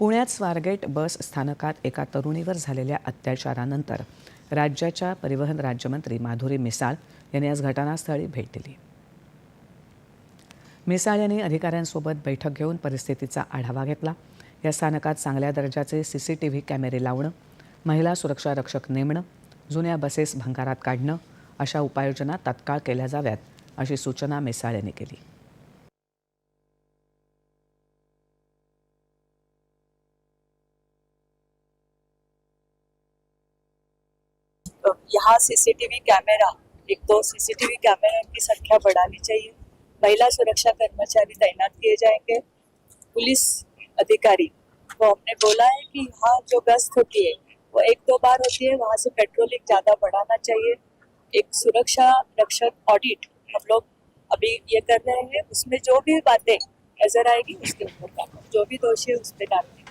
पुण्यात स्वारगेट बस स्थानकात एका तरुणीवर झालेल्या अत्याचारानंतर राज्याच्या परिवहन राज्यमंत्री माधुरी मिसाळ यांनी आज घटनास्थळी भेट दिली. मिसाळ यांनी अधिकाऱ्यांसोबत बैठक घेऊन परिस्थितीचा आढावा घेतला. या स्थानकात चांगल्या दर्जाचे सी सी टी व्ही कॅमेरे लावणं महिला सुरक्षा रक्षक नेमणं जुन्या बसेस भंगारात काढणं अशा उपाययोजना तत्काळ केल्या जाव्यात अशी सूचना मिसाळ यांनी केली. यहाँ सीसीटीवी कैमरा एक तो सीसीटीवी कैमरा की संख्या बढ़ानी चाहिए। महिला सुरक्षा कर्मचारी तैनात किए जाएँगे। पुलिस अधिकारी को हमने बोला है कि यहाँ जो गश्त होती है, वो एक दो बार होती है, वहाँ से पेट्रोलिंग ज़्यादा बढ़ाना चाहिए। एक सुरक्षा रक्षक ऑडिट हम लोग अभी ये कर रहे हैं, उसमें जो भी बातें नज़र आएगी, उसके ऊपर काम जो भी दोषी है, उस पर डालेंगे